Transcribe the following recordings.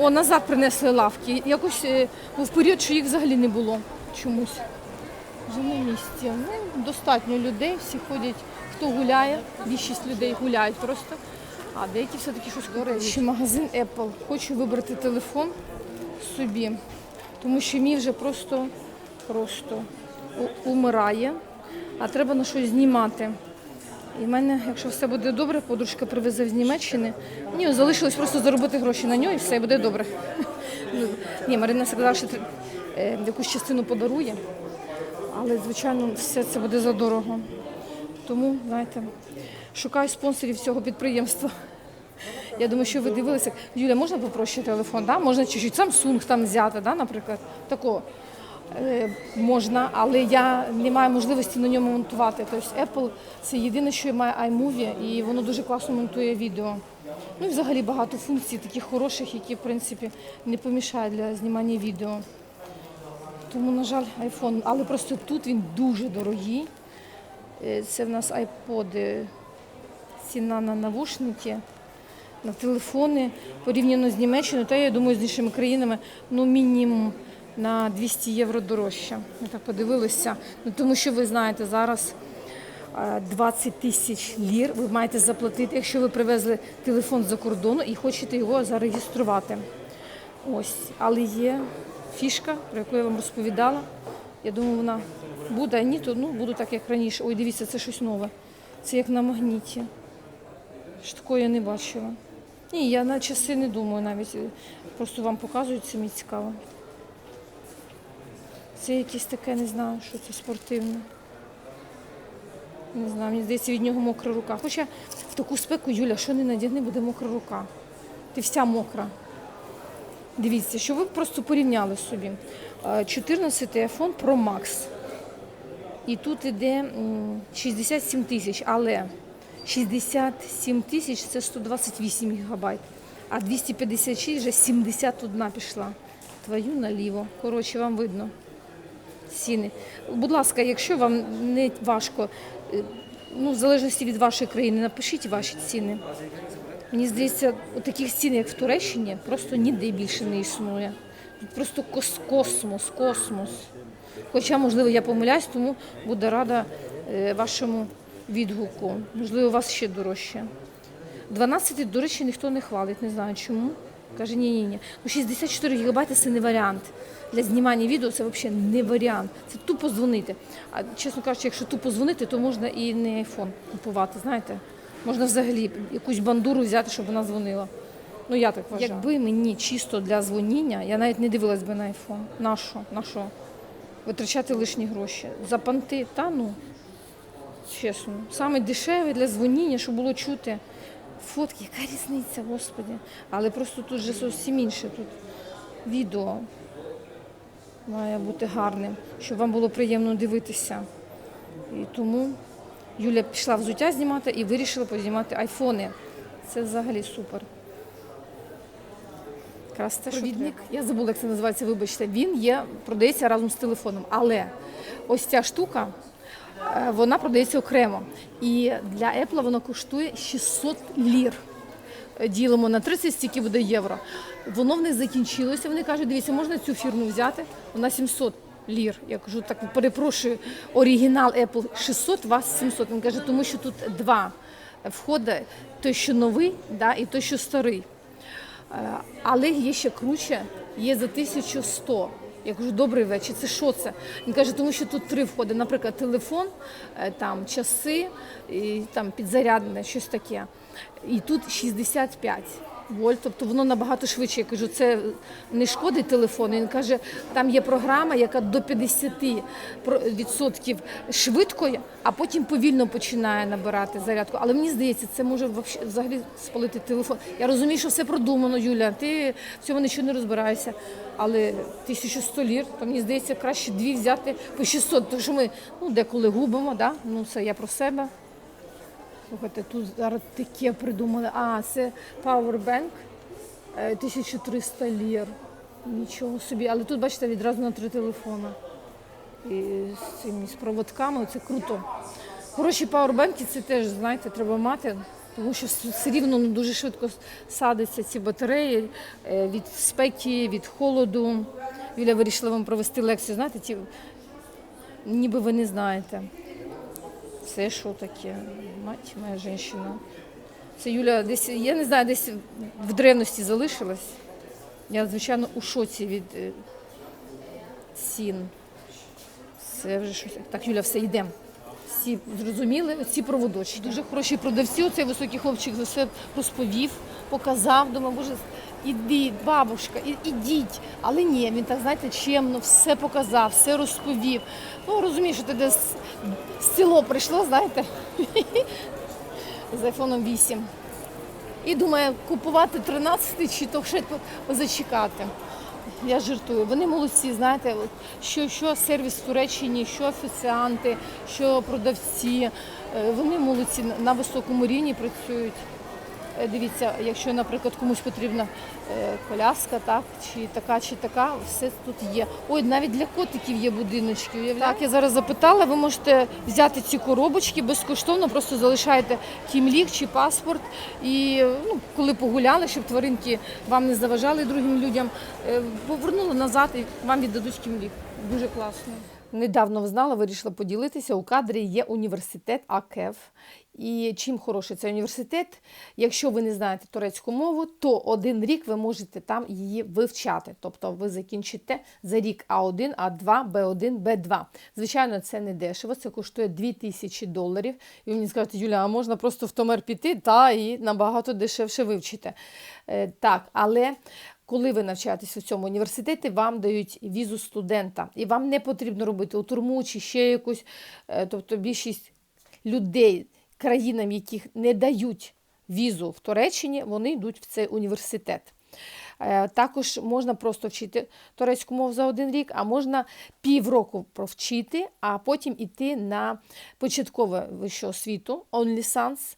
О, назад принесли лавки. Якось е, був період, що їх взагалі не було чомусь. Вже на місці. Ну, достатньо людей, всі ходять, хто гуляє, більшість людей гуляють просто. А деякі все-таки щось купують. Ще магазин Apple. Хочу вибрати телефон собі, тому що мій вже просто, просто умирає, а треба на щось знімати. І в мене, якщо все буде добре, подружка привезе з Німеччини. Ні, залишилось просто заробити гроші на нього і все буде добре. Ні, Марина сказала, що е, якусь частину подарує, але, звичайно, все це буде задорого. Тому, знаєте, шукаю спонсорів цього підприємства. Я думаю, що ви дивилися. Юля, можна попроще телефон? Да? Можна чуть-чуть Samsung там взяти, да, наприклад. Такого. Е, можна, але я не маю можливості на ньому монтувати. Тобто Apple це єдине, що має iMovie, і воно дуже класно монтує відео. Ну і взагалі багато функцій таких хороших, які в принципі не помішають для знімання відео. Тому, на жаль, iPhone. Але просто тут він дуже дорогий. Е, Це в нас iPod, ціна на навушники, на телефони порівняно з Німеччиною, та я думаю, з іншими країнами, ну мінімум на 200 євро дорожче. Ми так подивилися. Ну, тому що ви знаєте, зараз е, 20 тисяч лір ви маєте заплатити, якщо ви привезли телефон з-за кордону і хочете його зареєструвати. Ось, але є фішка, про яку я вам розповідала. Я думаю, вона буде, а ні, то ну, буду так, як раніше. Ой, дивіться, це щось нове. Це як на магніті. Що такого я не бачила. Ні, я на часи не думаю навіть. Просто вам показують, це мені цікаво. Це якесь таке, не знаю, що це спортивне. Не знаю, мені здається, від нього мокра рука. Хоча в таку спеку, Юля, що не надягни, буде мокра рука. Ти вся мокра. Дивіться, що ви просто порівняли собі. Е, 14 iPhone Pro Max. І тут іде 67 тисяч, але 67 тисяч це 128 гігабайт, а 256 вже 71 пішла. Твою наліво. Коротше, вам видно ціни. Будь ласка, якщо вам не важко, е, ну, в залежності від вашої країни, напишіть ваші ціни. Мені здається, таких цін, як в Туреччині, просто ніде більше не існує. Тут просто кос- космос, космос. Хоча, можливо, я помиляюсь, тому буду рада е, вашому відгуку. Можливо, у вас ще дорожче. 12, до речі, ніхто не хвалить, не знаю чому. Каже, ні, ні, ні. Ну 64 гігабайти це не варіант. Для знімання відео це взагалі не варіант. Це тупо дзвонити. А чесно кажучи, якщо тупо дзвонити, то можна і не айфон купувати, знаєте. Можна взагалі якусь бандуру взяти, щоб вона дзвонила. Ну я так вважаю. Якби мені чисто для дзвоніння, я навіть не дивилась би на айфон. На що? На що? Витрачати лишні гроші. За понти, та ну. Чесно. Саме дешеве для дзвоніння, щоб було чути. Фотки, яка різниця, господи. Але просто тут же зовсім інше. Тут відео має бути гарним, щоб вам було приємно дивитися. І тому Юля пішла взуття знімати і вирішила познімати айфони. Це взагалі супер. Якраз те, що Провідник, я забула, як це називається, вибачте, він є, продається разом з телефоном. Але ось ця штука, вона продається окремо. І для Apple вона коштує 600 лір. Е, Ділимо на 30, стільки буде євро. Воно в них закінчилося. Вони кажуть, дивіться, можна цю фірму взяти, вона 700 лір. Я кажу, так перепрошую, оригінал Apple 600, вас 700. Він каже, тому що тут два входи, той, що новий, да, і той, що старий. Е, Але є ще круче, є за 1100. Я кажу, добрий вечір, це що це? Він каже, тому що тут три входи, наприклад, телефон, е, там часи, і там підзарядне, щось таке. І тут 65 вольт, тобто воно набагато швидше. Я кажу, це не шкодить телефону. Він каже, там є програма, яка до 50% швидко, а потім повільно починає набирати зарядку. Але мені здається, це може взагалі спалити телефон. Я розумію, що все продумано, Юля. Ти в цьому нічого не розбираєшся. Але 1100 лір, то мені здається, краще дві взяти по 600, тому що ми ну, деколи губимо, да? ну це я про себе. Слухайте, тут зараз таке придумали. А, це Powerbank е, 1300 лір. Нічого собі. Але тут, бачите, відразу на три телефони. І з цими з проводками, це круто. Хороші пауербенки це теж, знаєте, треба мати. тому що все рівно ну, дуже швидко садяться ці батареї е, від спеки, від холоду. Юля вирішила вам провести лекцію. Знаєте, ті, ніби ви не знаєте. Це що таке? Мать моя жінка. Це Юля десь, я не знаю, десь в древності залишилась. Я, звичайно, у шоці від е, цін. Це вже щось. Так, Юля, все йдемо. Всі зрозуміли, ці проводочки. Дуже хороші продавці. Оцей високий хлопчик все розповів, показав. Думаю, боже, ідіть, бабушка, ідіть. Але ні, він так, знаєте, чемно, все показав, все розповів. Ну, розумієш, що ти десь з село прийшло, знаєте, з айфоном 8. І думає, купувати 13 чи то ще зачекати. Я жартую. Вони молодці, знаєте, що, що сервіс в Туреччині, що офіціанти, що продавці. Е, Вони молодці на високому рівні працюють. Е, Дивіться, якщо, наприклад, комусь потрібна е, коляска, так, чи така, чи така, все тут є. Ой, навіть для котиків є будиночки. уявляєте? Так, я зараз запитала, ви можете взяти ці коробочки безкоштовно, просто залишаєте кімлік чи паспорт. І ну, коли погуляли, щоб тваринки вам не заважали другим людям, е, повернули назад і вам віддадуть кімлік. Дуже класно. Недавно взнала, вирішила поділитися. У кадрі є університет АКЕВ. І чим хороший цей університет, якщо ви не знаєте турецьку мову, то один рік ви можете там її вивчати. Тобто ви закінчите за рік А1, А2, Б1, Б2. Звичайно, це не дешево, це коштує 2000 доларів. І мені скажете, Юля, а можна просто в Томер піти та і набагато дешевше вивчити. Е, так, але коли ви навчаєтесь у цьому університеті, вам дають візу студента, і вам не потрібно робити у турму чи ще якусь. Е, Тобто більшість людей, країнам, яких не дають візу в Туреччині, вони йдуть в цей університет. Е, Також можна просто вчити турецьку мову за один рік, а можна півроку провчити, а потім іти на початкову вищу освіту, онлісанс,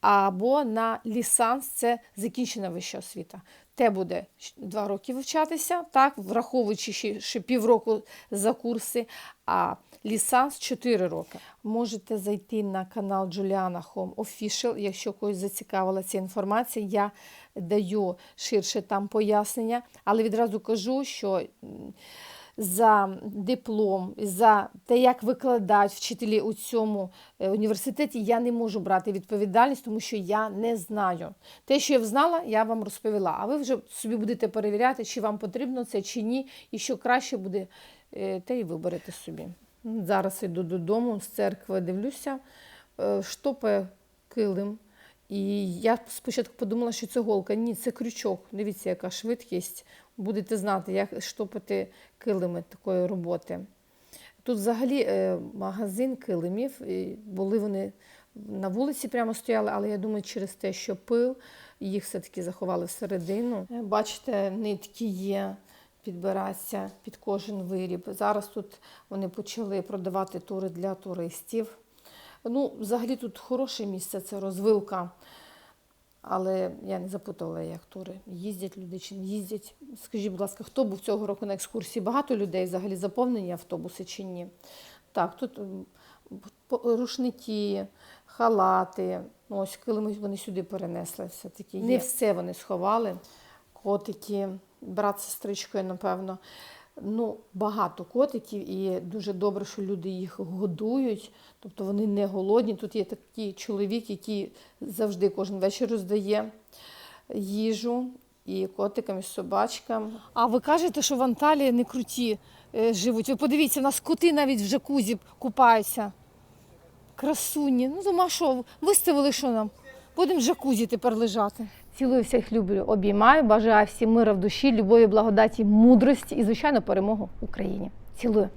або на лісанс це закінчена вища освіта. Те буде два роки вивчатися, так, враховуючи ще, ще півроку за курси, а лісанс 4 роки. Можете зайти на канал Juliana Home Official, якщо когось зацікавила ця інформація. Я даю ширше там пояснення, але відразу кажу, що за диплом, за те, як викладають вчителі у цьому е, університеті, я не можу брати відповідальність, тому що я не знаю. Те, що я знала, я вам розповіла. А ви вже собі будете перевіряти, чи вам потрібно це, чи ні, і що краще буде, е, те і виберете собі. Зараз йду додому, з церкви дивлюся, е, штопає килим. І я спочатку подумала, що це голка. Ні, це крючок. Дивіться, яка швидкість. Будете знати, як штопати килими такої роботи. Тут взагалі е, магазин килимів. Були вони на вулиці прямо стояли, але я думаю, через те, що пил, їх все-таки заховали всередину. Е, Бачите, нитки є, підбираються під кожен виріб. Зараз тут вони почали продавати тури для туристів. Ну, взагалі тут хороше місце, це розвилка. Але я не запитувала, як тури. Їздять люди чи не їздять. Скажіть, будь ласка, хто був цього року на екскурсії? Багато людей взагалі заповнені автобуси чи ні? Так, тут рушники, халати. Ну, ось килими вони сюди перенесли. Все-таки не все вони сховали. Котики, брат з сестричкою, напевно. Ну, багато котиків, і дуже добре, що люди їх годують, тобто вони не голодні. Тут є такий чоловік, який завжди кожен вечір роздає їжу і котикам, і собачкам. А ви кажете, що в Анталії не круті е, живуть. Ви подивіться, у нас коти навіть в джакузі купаються. Красуні. Ну, дома що, виставили, що нам? Будемо в джакузі тепер лежати. Цілую всіх люблю, обіймаю, бажаю всім мира в душі, любові, благодаті, мудрості і, звичайно, перемогу Україні. Цілую.